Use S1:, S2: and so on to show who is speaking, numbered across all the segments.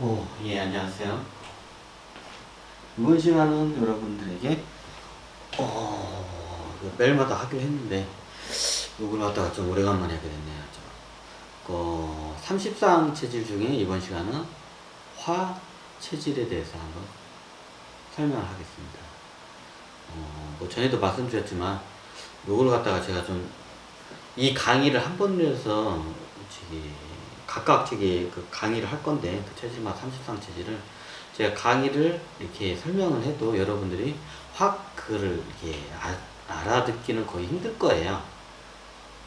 S1: 오, 예, 안녕하세요. 시간은 여러분들에게, 어, 매일마다 하기로 했는데, 이걸 갖다가 좀 오래간만에 하게 됐네요. 저, 어, 30상 체질 중에 이번 시간은 화 체질에 대해서 한번 설명을 하겠습니다. 어, 뭐 전에도 말씀드렸지만, 이걸 갖다가 제가 좀, 이 강의를 한 번에서, 저기, 각각 저기 그 강의를 할 건데, 그 체질마다 30상 체질을 제가 강의를 이렇게 설명을 해도 여러분들이 확 그를 이렇게 아- 알아듣기는 거의 힘들 거예요.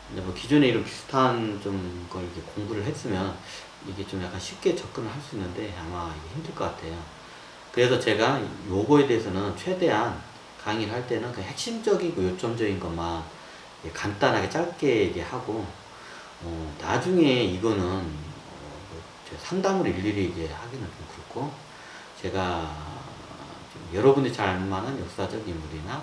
S1: 근데 뭐 기존에 이런 비슷한 좀 걸 이렇게 공부를 했으면 이게 좀 약간 쉽게 접근을 할 수 있는데 아마 이게 힘들 것 같아요. 그래서 제가 요거에 대해서는 최대한 강의를 할 때는 그 핵심적이고 요점적인 것만 간단하게 짧게 얘기하고 어, 나중에 이거는 상담을 일일이 이제 하기는 좀 그렇고 제가 좀 여러분들이 잘 알만한 역사적 인물이나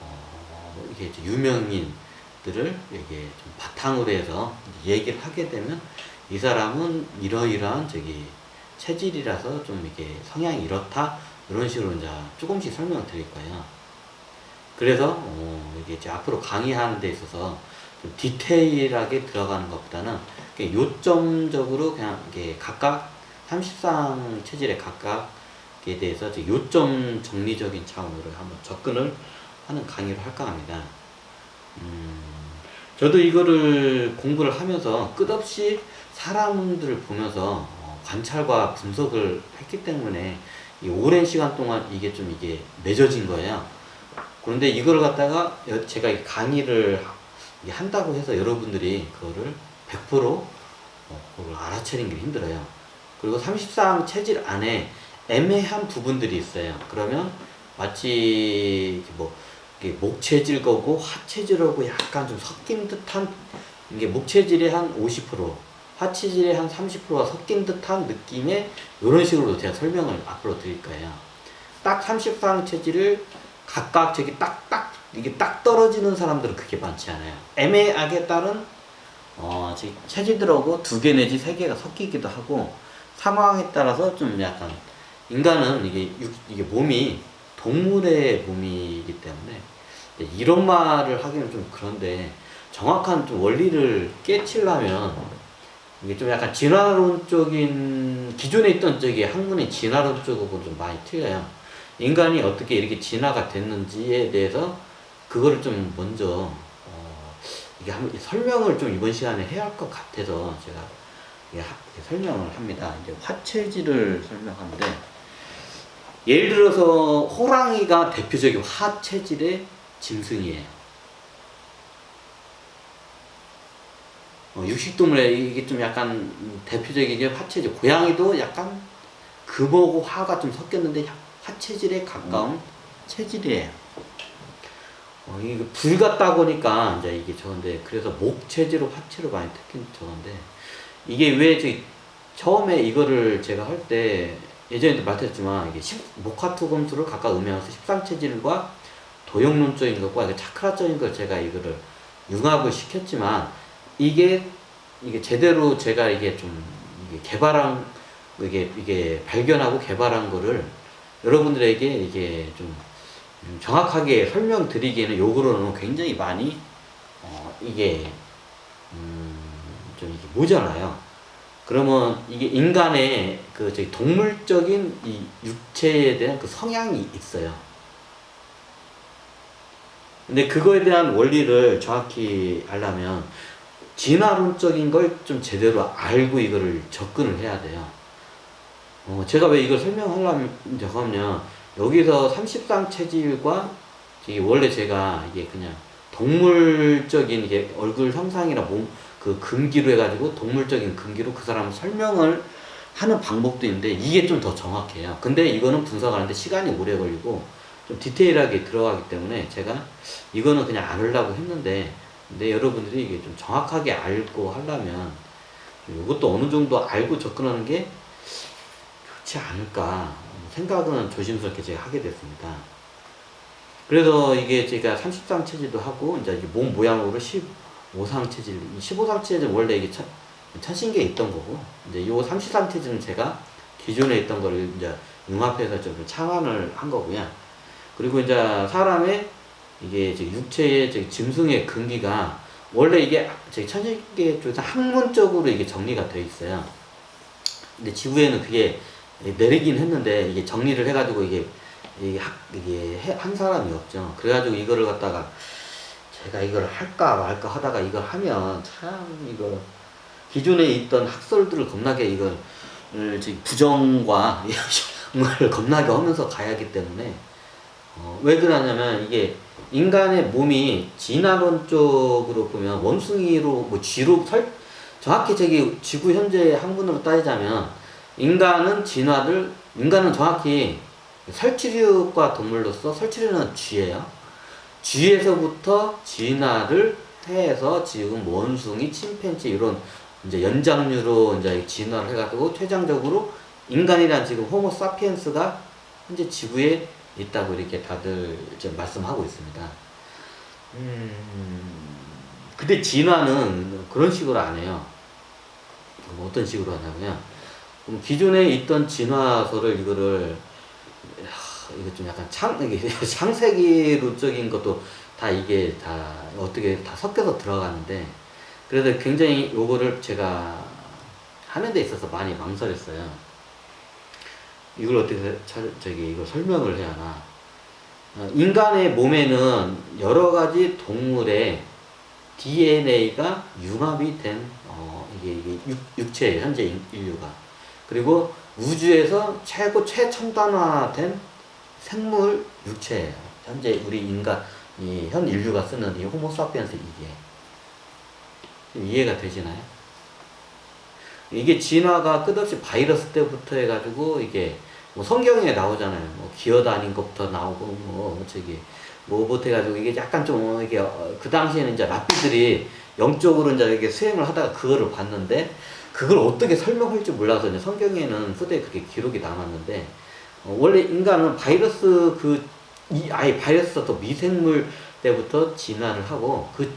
S1: 어, 이게 이제 유명인들을 이게 좀 바탕으로 해서 얘기를 하게 되면 이 사람은 이러이러한 저기 체질이라서 좀 이게 성향이 이렇다 이런 식으로 이제 조금씩 설명을 드릴 거예요. 그래서 어, 이게 이제 앞으로 강의하는 데 있어서 좀 디테일하게 들어가는 것보다는 요점적으로 그냥 각각 30상 체질에 각각에 대해서 요점 정리적인 차원으로 한번 접근을 하는 강의를 할까 합니다. 음, 저도 이거를 공부를 하면서 끝없이 사람들을 보면서 어, 관찰과 분석을 했기 때문에 이 오랜 시간 동안 이게 좀 이게 맺어진 거예요. 그런데 이걸 갖다가 여- 제가 이 강의를 한다고 해서 여러분들이 그거를 100% 어, 그걸 알아채는 게 힘들어요. 그리고 30상 체질 안에 애매한 부분들이 있어요. 그러면 마치 뭐 목체질 거고 화체질하고 약간 좀 섞인 듯한 이게 목체질의 한 50%, 화체질의 한 30%가 섞인 듯한 느낌의 이런 식으로 제가 설명을 앞으로 드릴 거예요. 딱 30상 체질을 각각 저기 딱딱 이게 딱 떨어지는 사람들은 그렇게 많지 않아요. 애매하게 따른 어, 제 체질들하고 두 개 내지 세 개가 섞이기도 하고 상황에 따라서 좀 약간 인간은 이게 육, 이게 몸이 동물의 몸이기 때문에 이런 말을 하기는 좀 그런데 정확한 좀 원리를 깨치려면 이게 좀 약간 진화론적인 기존에 있던 저기 학문의 진화론 쪽하고 좀 많이 틀려요. 인간이 어떻게 이렇게 진화가 됐는지에 대해서 그거를 좀 먼저 어, 이게 한번 설명을 좀 이번 시간에 해야 할 것 같아서 제가 하- 설명을 합니다. 이제 화체질을 설명하는데 예를 들어서 호랑이가 대표적인 화체질의 짐승이에요. 어, 육식동물에 이게 좀 약간 대표적인 게 화체질. 고양이도 약간 금하고 화가 좀 섞였는데 화체질에 가까운 체질이에요. 어, 이게 불 같다 보니까 이제 이게 저건데 그래서 목 체질로 화체로 많이 특힌 저건데 이게 왜 저 처음에 이거를 제가 할 때 예전에도 말했지만 이게 십- 목화투금수를 각각 의미하면서 십상체질과 도형론적인 것과 차크라적인 걸 제가 이거를 융합을 시켰지만 이게 이게 제대로 제가 이게 좀 이게 개발한 이게 이게 발견하고 개발한 거를 여러분들에게 이게 좀 음, 정확하게 설명드리기에는 요거로는 굉장히 많이 어 이게 음 좀 이게 모자라요. 그러면 이게 인간의 그 저기 동물적인 이 육체에 대한 그 성향이 있어요. 근데 그거에 대한 원리를 정확히 알려면 진화론적인 걸 좀 제대로 알고 이거를 접근을 해야 돼요. 어, 제가 왜 이걸 설명하려면 여기서 30상 체질과 원래 제가 이게 그냥 동물적인 이게 얼굴 형상이나 몸 그 금기로 해가지고 동물적인 금기로 그 사람 설명을 하는 방법도 있는데 이게 좀 더 정확해요. 근데 이거는 분석하는데 시간이 오래 걸리고 좀 디테일하게 들어가기 때문에 제가 이거는 그냥 안 하려고 했는데 근데 여러분들이 이게 좀 정확하게 알고 하려면 이것도 어느 정도 알고 접근하는 게 좋지 않을까 생각은 조심스럽게 제가 하게 됐습니다. 그래서 이게 제가 30상 체질도 하고 이제 몸 모양으로 15상 체질, 이 15상 체질은 원래 이게 천, 천신계에 있던 거고 이제 요 30상 체질은 제가 기존에 있던 거를 이제 융합해서 좀 창안을 한 거고요. 그리고 이제 사람의 이게 저 육체의 저 짐승의 근기가 원래 이게 천식계 쪽에서 학문적으로 이게 정리가 되어 있어요. 근데 지구에는 그게 내리긴 했는데 이게 정리를 해가지고 이게 이게 학 이게 해- 한 사람이 없죠. 그래가지고 이거를 갖다가 제가 이걸 할까 말까 하다가 이걸 하면 참 이거 기존에 있던 학설들을 겁나게 이걸 을 지금 부정과 이걸 겁나게 하면서 가야 하기 때문에 어, 왜 그러냐면 이게 인간의 몸이 진화론 쪽으로 보면 원숭이로 뭐 쥐로 설 정확히 저기 지구 현재 학문으로 따지자면 인간은 진화를 인간은 정확히 설치류과 동물로서 설치류는 쥐예요. 쥐에서부터 진화를 해서 지금 원숭이, 침팬지 이런 이제 연장류로 이제 진화를 해가지고 최종적으로 인간이란 지금 호모 사피엔스가 현재 지구에 있다고 이렇게 다들 이제 말씀하고 있습니다. 음, 근데 진화는 그런 식으로 안 해요. 그럼 어떤 식으로 하냐면, 그럼 기존에 있던 진화서를 이거를, 하, 이거 좀 약간 창, 이게 창세기론적인 것도 다 이게 다 어떻게 다 섞여서 들어가는데, 그래서 굉장히 요거를 제가 하는 데 있어서 많이 망설였어요. 이걸 어떻게 차, 저기 이거 설명을 해야 하나? 어, 인간의 몸에는 여러 가지 동물의 DNA가 융합이 된 어, 이게, 이게 육, 육체예요 현재 인- 인류가 그리고 우주에서 최고 최첨단화된 생물 육체예요 현재 우리 인간 이 현 인류가 쓰는 이 호모사피엔스 이게 이해가 되시나요? 이게 진화가 끝없이 바이러스 때부터 해가지고 이게 뭐 성경에 나오잖아요. 뭐 기어다닌 것부터 나오고 뭐 저기 뭐부터 해가지고 이게 약간 좀 이게 어, 그 당시에는 이제 랍비들이 영적으로 이제 이게 수행을 하다가 그거를 봤는데 그걸 어떻게 설명할지 몰라서 이제 성경에는 후대에 그렇게 기록이 남았는데 어, 원래 인간은 바이러스 그 이 아예 바이러스부터 미생물 때부터 진화를 하고 그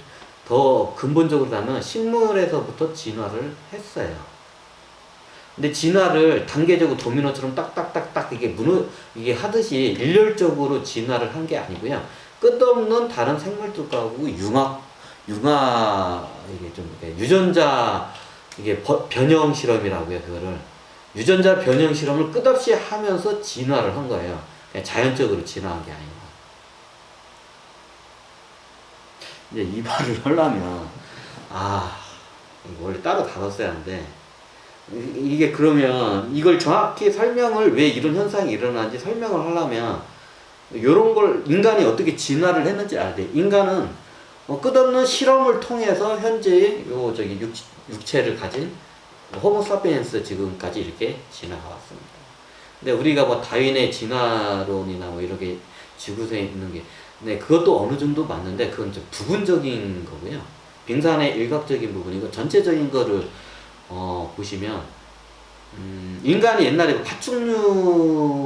S1: 더 근본적으로 가면 식물에서부터 진화를 했어요. 근데 진화를 단계적으로 도미노처럼 딱딱딱딱 이게 무너 이게 하듯이 일렬적으로 진화를 한 게 아니고요. 끝없는 다른 생물들과 융합 융합 이게 좀 유전자 이게 버- 변형 실험이라고요. 그거를 유전자 변형 실험을 끝없이 하면서 진화를 한 거예요. 자연적으로 진화한 게 아니고. 이제 이 말을 하려면 아 원래 따로 다뤘어야 하는데 이- 이게 그러면 이걸 정확히 설명을 왜 이런 현상이 일어나는지 설명을 하려면 이런 걸 인간이 어떻게 진화를 했는지 알아야 돼. 인간은 어, 끝없는 실험을 통해서 현재의 요 저기 육, 육체를 가진 호모사피엔스 지금까지 이렇게 진화가 왔습니다. 근데 우리가 뭐 다윈의 진화론이나 뭐 이렇게 지구상에 있는 게, 네 그것도 어느 정도 맞는데 그건 좀 부분적인 거고요. 빙산의 일각적인 부분이고 전체적인 거를 어, 보시면 음, 인간이 옛날에 그 파충류의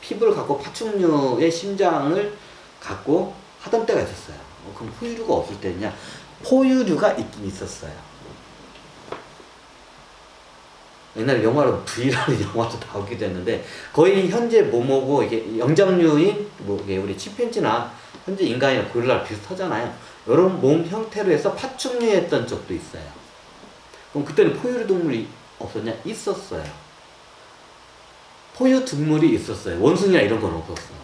S1: 피부를 갖고 파충류의 심장을 갖고 하던 때가 있었어요. 어, 그럼 포유류가 없을 때냐? 포유류가 있긴 있었어요. 옛날에 영화로 V라는 영화도 나오기도 했는데 거의 현재 모모고 이게 영장류인 뭐 이게 우리 침팬지나 현재 인간이나 고릴라 비슷하잖아요. 이런 몸 형태로 해서 파충류였던 적도 있어요. 그럼 그때는 포유류 동물이 없었냐? 있었어요. 포유 동물이 있었어요. 원숭이나 이런 건 없었어.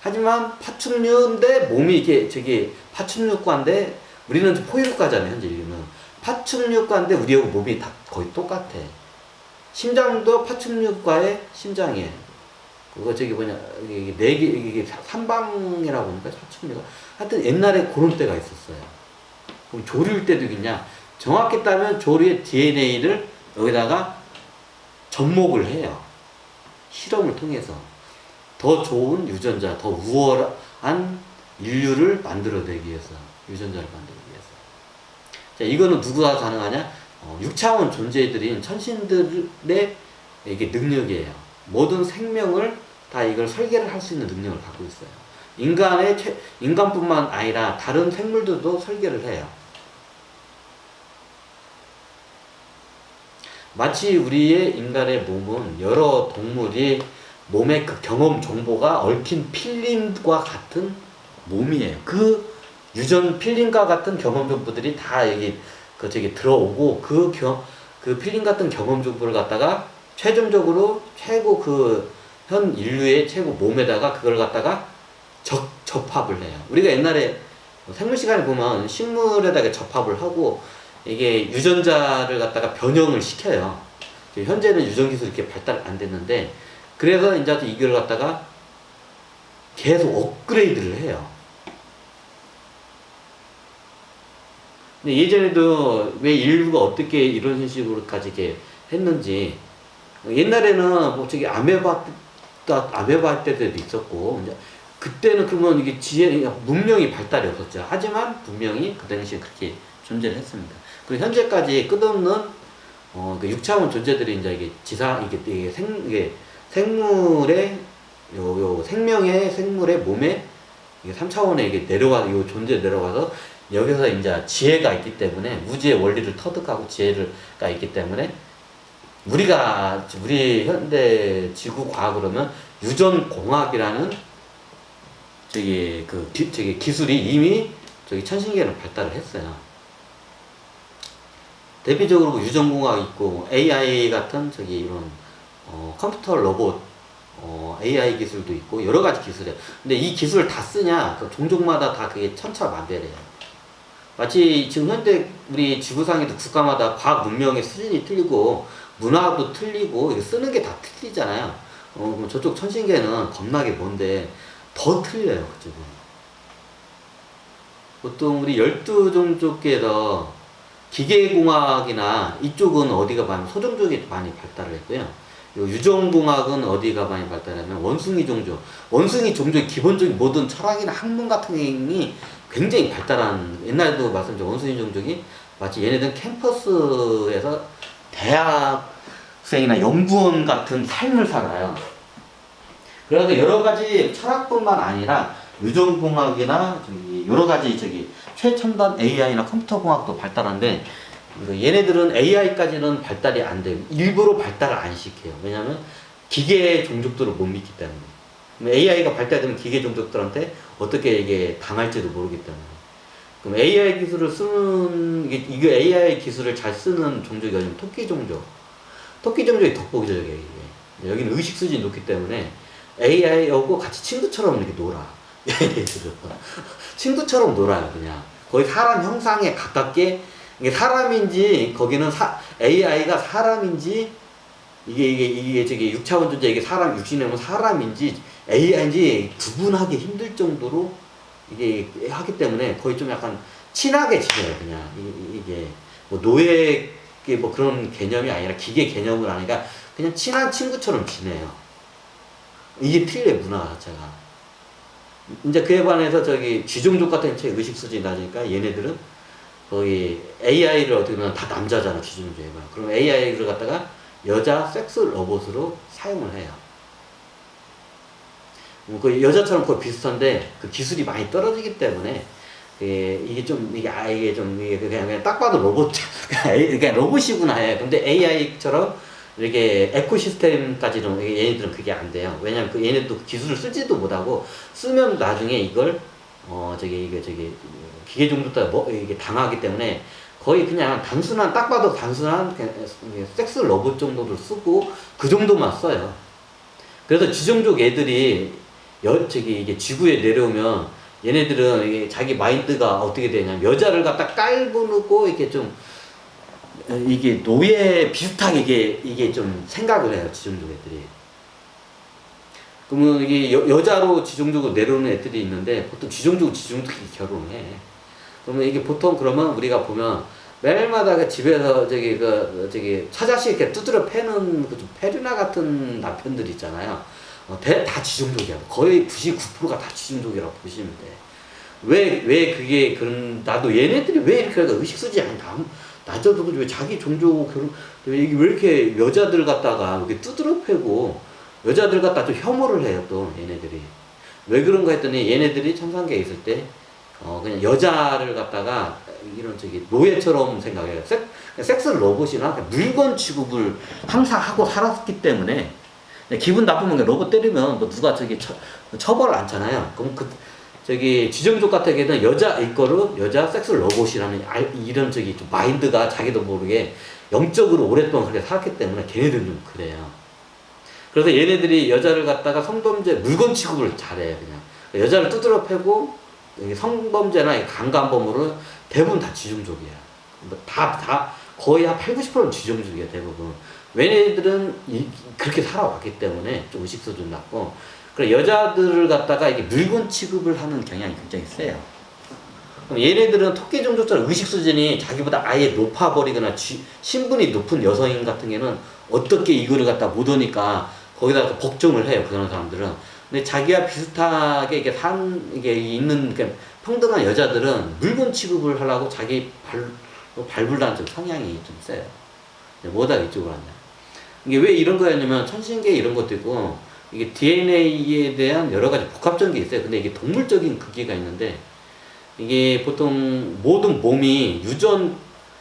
S1: 하지만 파충류인데 몸이 이게 저기 파충류과인데 우리는 좀 포유류과잖아요. 현재 인류는 파충류과인데 우리하고 몸이 다 거의 똑같아. 심장도 파충류과의 심장이에요. 그거 저기 뭐냐 이게 네 개 이게 삼방이라고 하니까 파충류가 하여튼 옛날에 그런 때가 있었어요. 그럼 조류일 때도 있냐? 정확히 따면 조류의 DNA를 여기다가 접목을 해요. 실험을 통해서 더 좋은 유전자, 더 우월한 인류를 만들어내기 위해서 유전자를 만들기 위해서. 자, 이거는 누구가 가능하냐? 어, 6차원 존재들인 천신들의 이게 능력이에요. 모든 생명을 다 이걸 설계를 할 수 있는 능력을 갖고 있어요. 인간의 최, 인간뿐만 아니라 다른 생물들도 설계를 해요. 마치 우리의 인간의 몸은 여러 동물이 몸의 그 경험 정보가 얽힌 필름과 같은 몸이에요. 그 유전 필름과 같은 경험 정보들이 다 여기 그 저기 들어오고 그 경, 그 필름 같은 경험 정보를 갖다가 최종적으로 최고 그 현 인류의 최고 몸에다가 그걸 갖다가 적, 접합을 해요. 우리가 옛날에 생물 시간에 보면 식물에다가 접합을 하고 이게 유전자를 갖다가 변형을 시켜요. 현재는 유전 기술이 이렇게 발달 안 됐는데 그래서 이제 이걸 갖다가 계속 업그레이드를 해요. 근데 예전에도 왜 인류가 어떻게 이런 식으로까지 이렇게 했는지 옛날에는 뭐 저기 아메바 아메바 때도 있었고 이제 그때는 그러면 이게 지혜 문명이 발달이 없었죠. 하지만 분명히 그 당시에 그렇게 존재를 했습니다. 그리고 현재까지 끝없는 어, 그 6차원 존재들이 이제 이게 지상 이게, 이게 생 이게 생물의 요, 요 생명의 생물의 몸에 이게 3차원에 이게 내려가 요 존재 내려가서 여기서 이제 지혜가 있기 때문에 우주의 원리를 터득하고 지혜가 있기 때문에 우리가 우리 현대 지구 과학 그러면 유전 공학이라는 저기 그 기, 저기 기술이 이미 저기 천신계를 발달을 했어요. 대표적으로 뭐 유전 공학 있고 AI 같은 저기 이런 어, 컴퓨터 로봇 어, AI 기술도 있고 여러 가지 기술이에요. 근데 이 기술을 다 쓰냐? 그 종족마다 다 그게 천차만별이에요. 마치 지금 현대 우리 지구상에도 국가마다 과학 문명의 수준이 틀리고 문화도 틀리고 이거 쓰는 게 다 틀리잖아요. 어, 저쪽 천신계는 겁나게 뭔데 더 틀려요, 그쪽은. 보통 우리 열두 종족계에서 기계공학이나 이쪽은 어디가 많이 소종족이 많이 발달을 했고요. 요 유전공학은 어디가 많이 발달하면 원숭이 종족. 원숭이 종족의 기본적인 모든 철학이나 학문 같은 게 굉장히 발달한 옛날에도 말씀드린 원숭이 종족이 마치 얘네들은 캠퍼스에서 대학생이나 연구원 같은 삶을 살아요. 그래서 여러 가지 철학뿐만 아니라 유전공학이나 저기 여러 가지 저기 최첨단 AI나 컴퓨터 공학도 발달한데 얘네들은 AI까지는 발달이 안 돼요. 일부러 발달을 안 시켜요. 왜냐하면 기계 종족들을 못 믿기 때문에. AI가 발달되면 기계 종족들한테 어떻게 이게 당할지도 모르기 때문에. 그럼 AI 기술을 쓰는 이게, AI 기술을 잘 쓰는 종족이 요즘 토끼 종족. 토끼 종족이 덕복이죠, 이게. 여기는 의식 수준이 높기 때문에 AI하고 같이 친구처럼 이렇게 놀아. 친구처럼 놀아요, 그냥. 거의 사람 형상에 가깝게, 이게 사람인지, 거기는 사, AI가 사람인지, 이게, 이게, 이게, 저기, 6차원 존재, 이게 사람, 육신의 사람인지, AI인지 구분하기 힘들 정도로, 이게 하기 때문에 거의 좀 약간 친하게 지내요, 그냥. 이 게, 뭐, 노예, 뭐 그런 개념이 아니라 기계 개념을 하니까 그냥 친한 친구처럼 지내요. 이게 틀려 문화 자체가. 이제 그에 반해서 저기 쥐종족 같은 체 의식 수준이 낮으니까 얘네들은 거의 AI를 어떻게 보면 다 남자잖아 쥐종족에 그럼 AI를 갖다가 여자 섹스 로봇으로 사용을 해요. 그 여자처럼 거의 비슷한데 그 기술이 많이 떨어지기 때문에 예, 이게 좀 이게 아 이게 좀 이게 그냥, 그냥 딱 봐도 로봇 그냥 로봇이구나 해. 근데 AI처럼 이렇게 에코 시스템까지는 얘네들은 그게 안 돼요. 왜냐면 그 얘네도 기술을 쓰지도 못하고 쓰면 나중에 이걸 어 저기 이게 저기 기계 종족도 뭐 이게 당하기 때문에 거의 그냥 단순한 딱 봐도 단순한 섹스 로봇 정도를 쓰고 그 정도만 써요. 그래서 지종족 애들이 여 저기 이게 지구에 내려오면 얘네들은 이게 자기 마인드가 어떻게 되냐면 여자를 갖다 깔고 놓고 이렇게 좀 이게 노예 비슷하게 이게 이게 좀 생각을 해요 지종족 애들이. 그러면 이게 여, 여자로 지종족으로 내려오는 애들이 있는데 보통 지종족 지종족이 결혼해. 그러면 이게 보통 그러면 우리가 보면 매일마다 그 집에서 저기 그 저기 사자씩 이렇게 두드려 패는 그 페르나 같은 남편들 있잖아요. 어, 대, 다 지종족이야. 거의 99%가 다 지종족이라고 보시면 돼. 왜, 왜 그게 그런, 나도 얘네들이 왜 이렇게 의식수지 아니, 남, 낮아도 왜 자기 종족 결혼 왜 이렇게 여자들 갖다가 이렇게 두드러 패고 여자들 갖다 또 혐오를 해요 또 얘네들이 왜 그런가 했더니 얘네들이 천상계에 있을 때 어 그냥 여자를 갖다가 이런 저기 노예처럼 생각해요. 섹, 섹스 로봇이나 물건 취급을 항상 하고 살았기 때문에 기분 나쁘면 로봇 때리면 뭐 누가 저기 처, 처벌을 않잖아요. 그럼 그 저기 지정족 같은 경우는 여자 일거로 여자 섹스 로봇이라는 알- 이런 저기 좀 마인드가 자기도 모르게 영적으로 오랫동안 그렇게 살았기 때문에 걔네들은 좀 그래요. 그래서 얘네들이 여자를 갖다가 성범죄 물건 취급을 잘해요 그냥 여자를 두드려 패고 성범죄나 이 강간범으로 대부분 다 지정족이야. 뭐 다, 다 거의 한 8, 90%는 지정족이야 대부분. 왜냐들은 이, 그렇게 살아왔기 때문에 좀 의식 수준 낮고 그래 여자들을 갖다가 이게 물건 취급을 하는 경향이 굉장히 세요. 얘네들은 토끼 종족처럼 의식 수준이 자기보다 아예 높아버리거나 쥐- 신분이 높은 여성인 같은 경우는 어떻게 이거를 갖다 못 오니까 거기다가 복종을 해요 그런 사람들은. 근데 자기와 비슷하게 이게 산 이게 있는 그러니까 평등한 여자들은 물건 취급을 하려고 자기 발 발불다는 좀 성향이 좀 세요. 뭐다 이쪽으로 한다. 이게 왜 이런 거였냐면 천신계 이런 것도 있고 이게 DNA에 대한 여러 가지 복합적인 게 있어요. 근데 이게 동물적인 크기가 있는데 이게 보통 모든 몸이 유전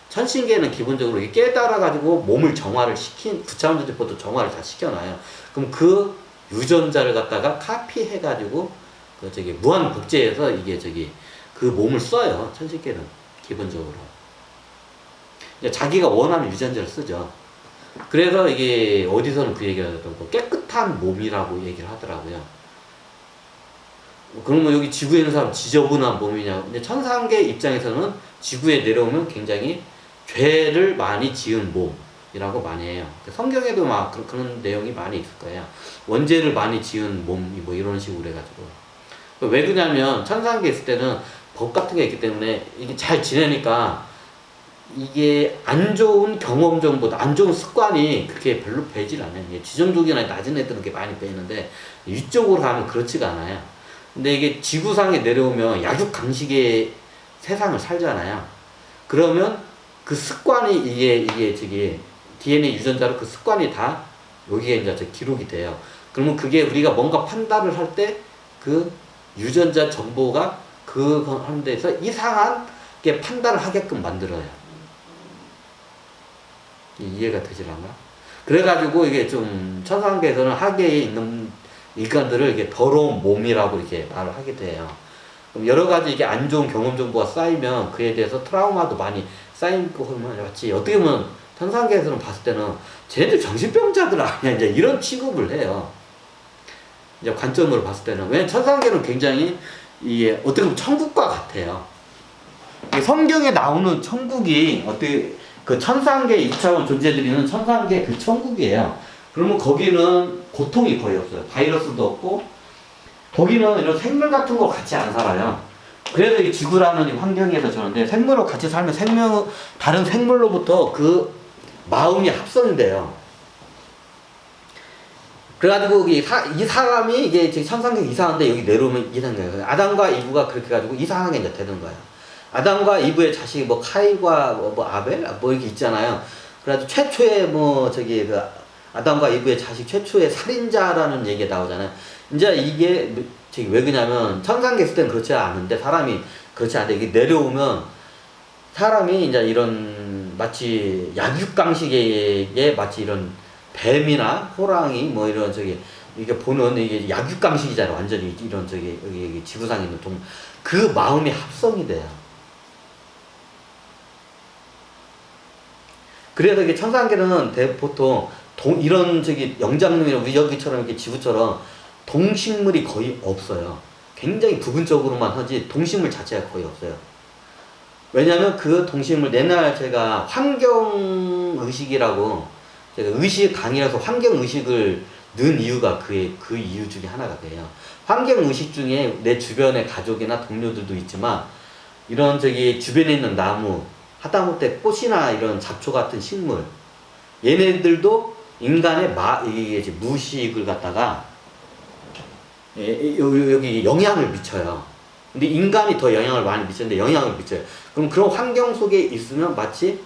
S1: 천신계는 기본적으로 깨달아 가지고 몸을 정화를 시킨 구차원들이 보통 정화를 다 시켜놔요. 그럼 그 유전자를 갖다가 카피해 가지고 그 저기 무한 복제해서 이게 저기 그 몸을 써요. 천신계는 기본적으로. 자기가 원하는 유전자를 쓰죠. 그래서 이게 어디서는 그 얘기를 하더라고 깨끗한 몸이라고 얘기를 하더라고요. 그러면 여기 지구에 있는 사람 지저분한 몸이냐? 근데 천상계 입장에서는 지구에 내려오면 굉장히 죄를 많이 지은 몸이라고 많이 해요. 성경에도 막 그- 그런 내용이 많이 있을 거예요. 원죄를 많이 지은 몸이 뭐 이런 식으로 해가지고 왜 그러냐면 천상계 있을 때는 법 같은 게 있기 때문에 이게 잘 지내니까 이게 안 좋은 경험 정보다 안 좋은 습관이 그렇게 별로 배질 않아요. 이게 지정족이나 낮은 애들은 게 많이 빼는데 위쪽으로 가면 그렇지가 않아요. 근데 이게 지구상에 내려오면 약육 강식의 세상을 살잖아요. 그러면 그 습관이 이게 이게 저기 DNA 유전자로 그 습관이 다 여기에 이제 저 기록이 돼요. 그러면 그게 우리가 뭔가 판단을 할 때 그 유전자 정보가 그 하는 데서 이상하게 판단을 하게끔 만들어요. 이- 이해가 되질 않나? 그래가지고 이게 좀 천상계에서는 하계에 있는 인간들을 이게 더러운 몸이라고 이렇게 말을 하기도 해요. 그럼 여러 가지 이게 안 좋은 경험 정보가 쌓이면 그에 대해서 트라우마도 많이 쌓이고 그러면 마치 어떻게 보면 천상계에서는 봤을 때는 쟤네들 정신병자들 아니야 이제 이런 취급을 해요. 이제 관점으로 봤을 때는 왜냐면 천상계는 굉장히 이게 어떻게 보면 천국과 같아요. 이 성경에 나오는 천국이 어떻게 그 천상계 2차원 존재들이는 천상계 그 천국이에요. 그러면 거기는 고통이 거의 없어요. 바이러스도 없고 거기는 이런 생물 같은 거 같이 안 살아요. 그래서 이 지구라는 이 환경에서 저런데 생물하고 같이 살면 생명 다른 생물로부터 그 마음이 합성이 돼요. 그래가지고 이, 사, 이 사람이 이게 천상계 이상한데 여기 내려오면 이상한 거예요. 아담과 이브가 그렇게 가지고 이상하게 이제 되는 거예요. 아담과 이브의 자식이 뭐 카이과 뭐, 뭐 아벨 뭐 이렇게 있잖아요. 그래가지고 최초의 뭐 저기 그 아담과 이브의 자식 최초의 살인자라는 얘기가 나오잖아요. 이제 이게 저기 왜 그러냐면 천상계 있을 때는 그렇지 않은데 사람이 그렇지 않은데 이게 내려오면 사람이 이제 이런 마치 약육강식의 마치 이런 뱀이나 호랑이 뭐 이런 저기 이게 보는 이게 약육강식이잖아요. 완전히 이런 저기 여기, 여기 지구상에 있는 동그 마음이 합성이 돼요. 그래서 이게 천상계는 대, 보통 동, 이런 저기 영장류이나 우리 여기처럼 이렇게 지구처럼 동식물이 거의 없어요. 굉장히 부분적으로만 하지 동식물 자체가 거의 없어요. 왜냐하면 그 동식물 옛날 제가 환경 의식이라고 제가 의식 강의라서 환경 의식을 넣은 이유가 그의 그 이유 중에 하나가 돼요. 환경 의식 중에 내 주변의 가족이나 동료들도 있지만 이런 저기 주변에 있는 나무 하다못해 꽃이나 이런 잡초 같은 식물 얘네들도 인간의 마 이게 무식을 갖다가 예, 여기, 영향을 미쳐요. 근데 인간이 더 영향을 많이 미치는데 영향을 미쳐요. 그럼 그런 환경 속에 있으면 마치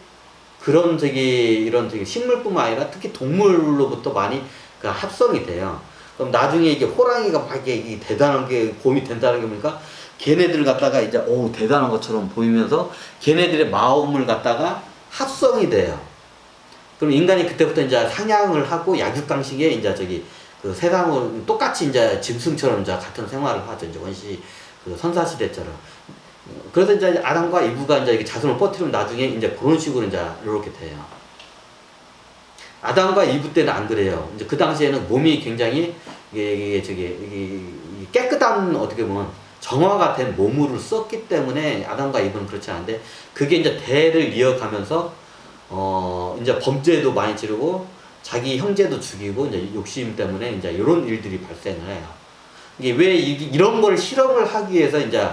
S1: 그런 저기 이런 저기 식물뿐만 아니라 특히 동물로부터 많이 그 합성이 돼요. 그럼 나중에 이게 호랑이가 막 이게 대단한 게 곰이 된다는 게 보니까 걔네들 갖다가 이제 오 대단한 것처럼 보이면서 걔네들의 마음을 갖다가 합성이 돼요. 그럼 인간이 그때부터 이제 상향을 하고 약육강식에 이제 저기 그 세상을 똑같이 이제 짐승처럼 이제 같은 생활을 하죠. 이제 원시 그 선사시대처럼. 그래서 이제 아담과 이브가 이제 이렇게 자손을 뻗트리면 나중에 이제 그런 식으로 이제 이렇게 돼요. 아담과 이브 때는 안 그래요. 이제 그 당시에는 몸이 굉장히 이게 저기 이게 깨끗한 어떻게 보면 정화가 된 몸을 썼기 때문에 아담과 이브는 그렇지 않은데 그게 이제 대를 이어가면서 어 이제 범죄도 많이 지르고 자기 형제도 죽이고 이제 욕심 때문에 이제 이런 일들이 발생을 해요. 이게 왜 이- 이런 걸 실험을 하기 위해서 이제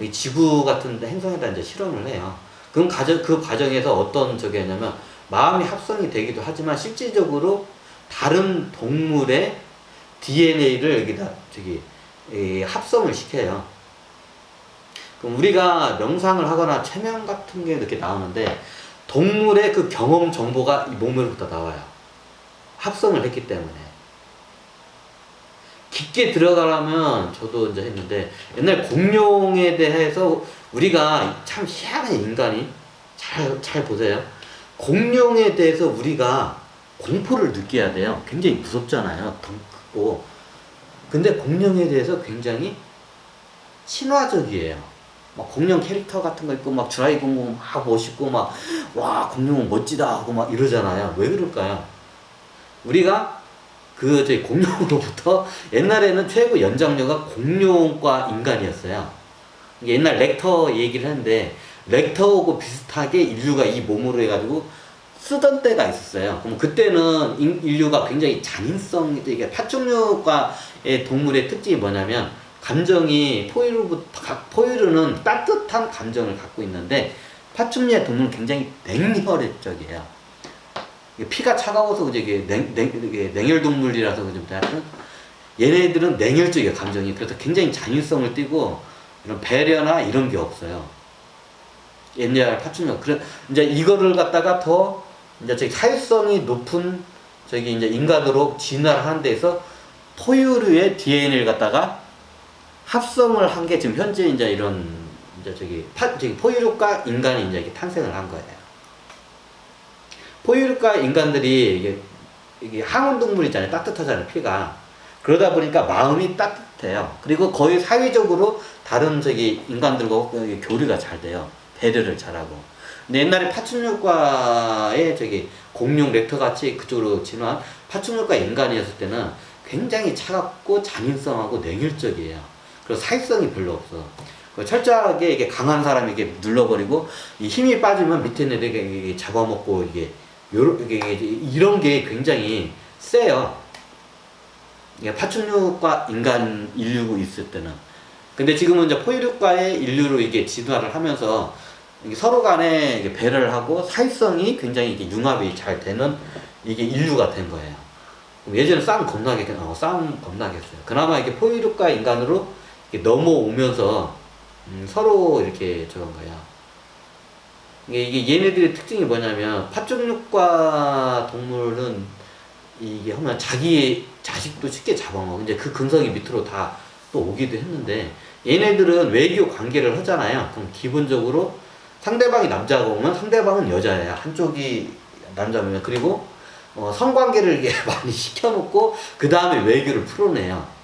S1: 이 지구 같은 행성에다 이제 실험을 해요. 그 과정 그 과정에서 어떤 저게 냐면 마음이 합성이 되기도 하지만 실질적으로 다른 동물의 DNA를 여기다 저기 이 합성을 시켜요. 그럼 우리가 명상을 하거나 최면 같은 게 이렇게 나오는데 동물의 그 경험 정보가 이 몸으로부터 나와요. 합성을 했기 때문에. 깊게 들어가려면 저도 이제 했는데 옛날 공룡에 대해서 우리가 참 희한한 인간이 잘, 잘 보세요. 공룡에 대해서 우리가 공포를 느껴야 돼요. 굉장히 무섭잖아요. 덩 크고. 근데 공룡에 대해서 굉장히 친화적이에요. 막 공룡 캐릭터 같은 거 있고 막 드라이 공공 막 멋있고 막 와 공룡은 멋지다 하고 막 이러잖아요. 왜 그럴까요? 우리가 그 저희 공룡으로부터 옛날에는 최고 연장녀가 공룡과 인간이었어요. 옛날 렉터 얘기를 했는데 렉터하고 비슷하게 인류가 이 몸으로 해가지고 쓰던 때가 있었어요. 그럼 그때는 인- 인류가 굉장히 잔인성, 이게 파충류과의 동물의 특징이 뭐냐면 감정이 포유류부터 각- 포유류는 따뜻한 감정을 갖고 있는데 파충류의 동물은 굉장히 냉혈적이에요. 피가 차가워서 이제 이게 냉, 냉, 이게 냉혈 동물이라서 그좀 하여튼 얘네들은 냉혈적이에요 감정이 그래서 굉장히 잔인성을 띠고 이런 배려나 이런 게 없어요. 옛날 파충류 그래 이제 이거를 갖다가 더 이제 저기 사회성이 높은 저기 이제 인간으로 진화를 하는 데서 포유류의 DNA를 갖다가 합성을 한 게 지금 현재 이제 이런 이제 저기 파 저기 포유류과 인간이 이제 이렇게 탄생을 한 거예요. 포유류과 인간들이 이게 이게 항온 동물이잖아요. 따뜻하잖아요. 피가 그러다 보니까 마음이 따뜻해요. 그리고 거의 사회적으로 다른 저기 인간들과 이게 교류가 잘 돼요. 배려를 잘하고. 근데 옛날에 파충류과의 저기 공룡 렉터 같이 그쪽으로 진화한 파충류과 인간이었을 때는 굉장히 차갑고 잔인성하고 냉혈적이에요. 그리고 사회성이 별로 없어. 그 철저하게 이게 강한 사람이 이게 눌러버리고 이 힘이 빠지면 밑에 있는 애들이 잡아먹고 이게 요런 이게 이런 게 굉장히 세요. 이게 파충류과 인간 인류고 있을 때는. 근데 지금은 이제 포유류과의 인류로 이게 진화를 하면서 서로 간에 이게 배려를 하고 사회성이 굉장히 이게 융합이 잘 되는 이게 인류가 된 거예요. 예전에 싸움 겁나게 어, 싸움 겁나게 했어요. 그나마 이게 포유류과 인간으로 넘어오면서 음, 서로 이렇게 저건 거야. 이게, 이게 얘네들의 특징이 뭐냐면 파충류과 동물은 이게 하면 자기 자식도 쉽게 잡아먹어. 이제 그 근성이 밑으로 다 또 오기도 했는데 얘네들은 외교 관계를 하잖아요. 그럼 기본적으로 상대방이 남자가 오면 상대방은 여자예요. 한쪽이 남자면 그리고 어, 성관계를 이게 많이 시켜놓고 그 다음에 외교를 풀어내요.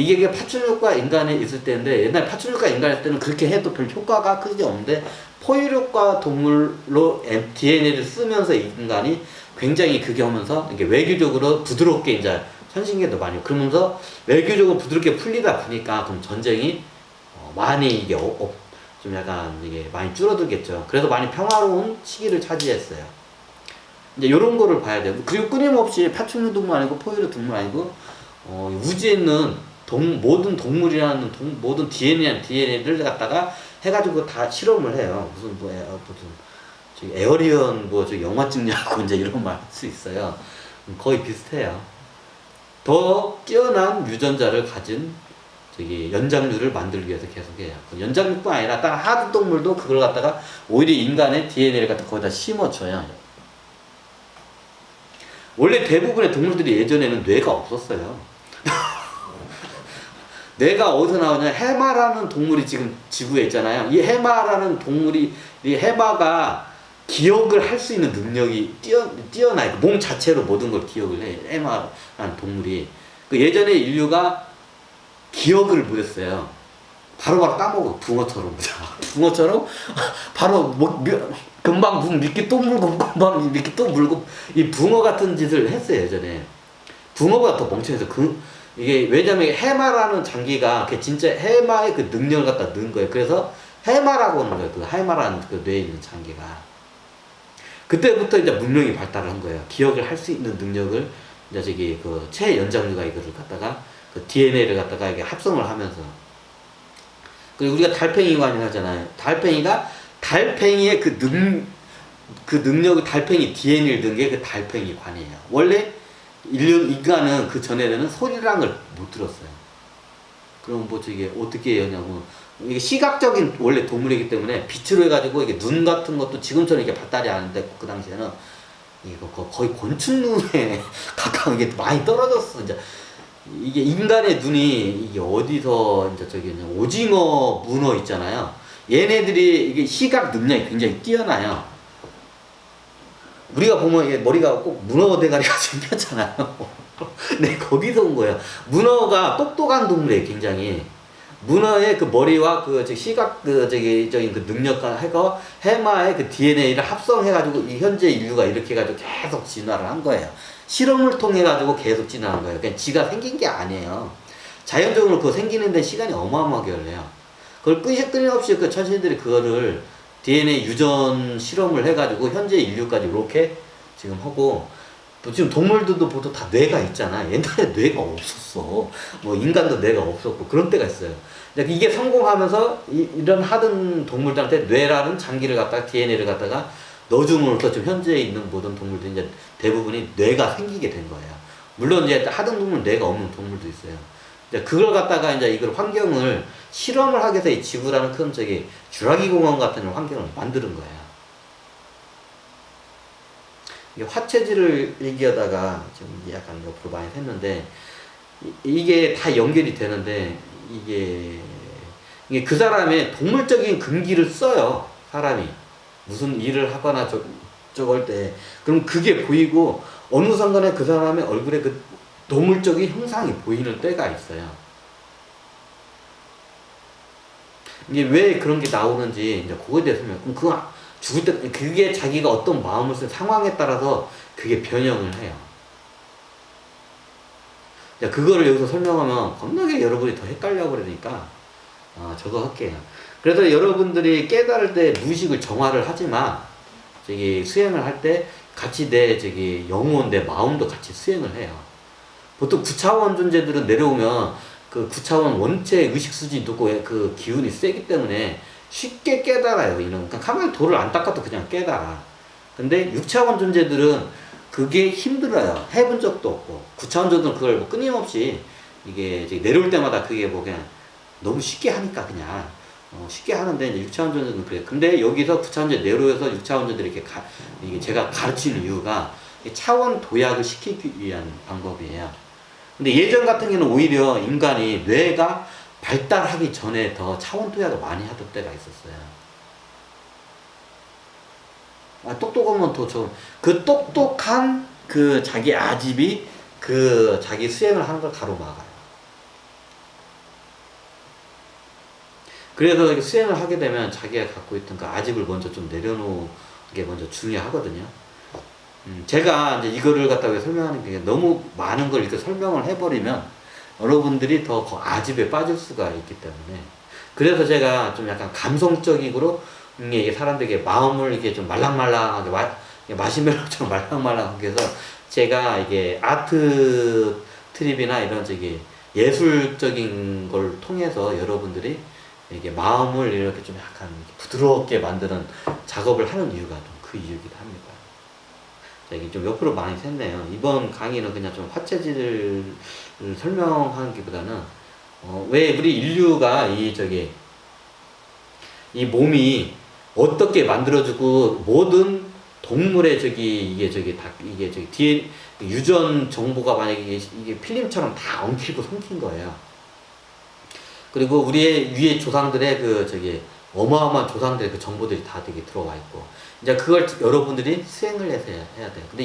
S1: 이게 파충류과 인간에 있을 때인데 옛날 파충류과 인간일 때는 그렇게 해도 별 효과가 크지 없는데 포유류과 동물로 DNA를 쓰면서 이 인간이 굉장히 그게 하면서 이게 외교적으로 부드럽게 이제 현신계도 많이 그러면서 외교적으로 부드럽게 풀리다 보니까 그럼 전쟁이 어, 많이 이게 어, 어, 좀 약간 이게 많이 줄어들겠죠. 그래서 많이 평화로운 시기를 차지했어요. 이제 이런 거를 봐야 돼요. 그리고 끊임없이 파충류 동물 아니고 포유류 동물 아니고 어, 우주에 있는 동, 모든 동물이라는 동, 모든 DNA는 DNA를 갖다가 해가지고 다 실험을 해요. 무슨 뭐 에, 어, 무슨 저기 에어리언 뭐저 영화 찍냐고 이제 이런 말 할 수 있어요. 음, 거의 비슷해요. 더 뛰어난 유전자를 가진 저기 연장류를 만들기 위해서 계속해요. 그 연장류뿐 아니라 다른 하드 동물도 그걸 갖다가 오히려 인간의 DNA를 갖다 거기다 심어줘요. 원래 대부분의 동물들이 예전에는 뇌가 없었어요. 뇌가 어디서 나오냐? 해마라는 동물이 지금 지구에 있잖아요. 이 해마라는 동물이 이 해마가 기억을 할 수 있는 능력이 뛰어 뛰어나요. 몸 자체로 모든 걸 기억을 해. 해마라는 동물이 그 예전에 인류가 기억을 못했어요. 바로바로 까먹어 붕어처럼 붕어처럼 바로 뭐 몇- 금방 붕 미끼 또 물고 금방 미끼 또 물고 이 붕어 같은 짓을 했어요 예전에 붕어가 더 멍청해서 그 이게 왜냐면 해마라는 장기가 그 진짜 해마의 그 능력을 갖다 넣은 거예요. 그래서 해마라고 하는 거예요. 그 해마라는 그 뇌에 있는 장기가. 그때부터 이제 문명이 발달한 거예요. 기억을 할 수 있는 능력을 이제 저기 그 최연장류가 이거를 갖다가 그 DNA를 갖다가 이게 합성을 하면서. 그리고 우리가 달팽이관이 하잖아요. 달팽이가 달팽이의 그 능, 그 능력을 달팽이 DNA를 넣은 게 그 달팽이관이에요. 원래 인류, 인간은 그 전에는 소리라는 걸 못 들었어요. 그럼 뭐 저게 어떻게 하냐고. 이게 시각적인 원래 동물이기 때문에 빛으로 해가지고 이게 눈 같은 것도 지금처럼 이게 발달이 안 됐고 그 당시에는 이거 거- 거의 곤충 눈에 가까운 게 많이 떨어졌어. 이제 이게 인간의 눈이 이게 어디서 이제 저기 오징어 문어 있잖아요. 얘네들이 이게 시각 능력이 굉장히 뛰어나요. 우리가 보면 이게 머리가 꼭 문어 대가리가 생겼잖아요. 네, 거기서 온 거예요. 문어가 똑똑한 동물이에요, 굉장히. 문어의 그 머리와 그 시각 그 저기 적인 그 능력과 해가 해마의 그 DNA를 합성해 가지고 이 현재 인류가 이렇게 해 가지고 계속 진화를 한 거예요. 실험을 통해 가지고 계속 진화한 거예요. 그냥 지가 생긴 게 아니에요. 자연적으로 그거 생기는 데 시간이 어마어마하게 걸려요. 그걸 끊임없이 그 천신들이 그거를 DNA 유전 실험을 해가지고 현재 인류까지 이렇게 지금 하고 또 지금 동물들도 보통 다 뇌가 있잖아. 옛날에 뇌가 없었어. 뭐 인간도 뇌가 없었고 그런 때가 있어요. 이게 성공하면서 이, 이런 하던 동물들한테 뇌라는 장기를 갖다가 DNA를 갖다가 넣어줌으로써 지금 현재 있는 모든 동물들이 이제 대부분이 뇌가 생기게 된 거예요. 물론 이제 하던 동물 뇌가 없는 동물도 있어요. 이제 그걸 갖다가 이제 이걸 환경을 실험을 하기 위해서 이 지구라는 큰 저기 주라기 공원 같은 환경을 만드는 거예요. 이게 화체질을 얘기하다가 지금 약간 옆으로 많이 했는데 이- 이게 다 연결이 되는데 이게 이게 그 사람의 동물적인 근기를 써요 사람이 무슨 일을 하거나 저 저걸 때 그럼 그게 보이고 어느 순간에 그 사람의 얼굴에 그 동물적인 형상이 보이는 때가 있어요. 이게 왜 그런 게 나오는지 이제 그거에 대해서 설명. 그럼 그 죽을 때 그게 자기가 어떤 마음을 쓴 상황에 따라서 그게 변형을 해요. 자, 그거를 여기서 설명하면 겁나게 여러분이 더 헷갈려 버리니까 아, 저도 할게요. 그래서 여러분들이 깨달을 때 무의식을 정화를 하지만 저기 수행을 할 때 같이 내 저기 영혼 내 마음도 같이 수행을 해요. 보통 9차원 존재들은 내려오면 그 9차원 원체 의식 수준이 높고 그 기운이 세기 때문에 쉽게 깨달아요. 이런 그냥 가만히 돌을 안 닦아도 그냥 깨달아. 근데 6차원 존재들은 그게 힘들어요. 해본 적도 없고 9차원 존재들은 그걸 뭐 끊임없이 이게 내려올 때마다 그게 뭐 그냥 너무 쉽게 하니까 그냥 어, 쉽게 하는데 이제 6차원 존재는 그래. 근데 여기서 9차원 존재 내려오서 6차원 존재를 이렇게 가, 이게 제가 가르치는 이유가 이 차원 도약을 시키기 위한 방법이에요. 근데 예전 같은 경우는 오히려 인간이 뇌가 발달하기 전에 더 차원 도약을 많이 하던 때가 있었어요. 아, 똑똑하면 더 좋은. 그 똑똑한 그 자기 아집이 그 자기 수행을 하는 걸 가로막아요. 그래서 수행을 하게 되면 자기가 갖고 있던 그 아집을 먼저 좀 내려놓는 게 먼저 중요하거든요. 음, 제가 이제 이거를 갖다가 설명하는 게 너무 많은 걸 이렇게 설명을 해버리면 여러분들이 더그 아집에 빠질 수가 있기 때문에 그래서 제가 좀 약간 감성적이고 이게 사람들에게 마음을 이렇게 좀 말랑말랑하게 마, 마시멜로처럼 말랑말랑하게 해서 제가 이게 아트 트립이나 이런 저기 예술적인 걸 통해서 여러분들이 이게 마음을 이렇게 좀 약간 부드럽게 만드는 작업을 하는 이유가 좀 그 이유기도 합니다. 자, 이게 좀 옆으로 많이 샜네요. 이번 강의는 그냥 좀 화체질을 설명하기보다는 어, 왜 우리 인류가 이 저기 이 몸이 어떻게 만들어지고 모든 동물의 저기 이게 저기 다 이게 저기 뒤에 유전 정보가 만약에 이게, 필름처럼 다 엉키고 삼킨 거예요. 그리고 우리의 위에 조상들의 그 저기 어마어마한 조상들의 그 정보들이 다 되게 들어와 있고 이제 그걸 여러분들이 수행을 해서 해야, 돼요. 근데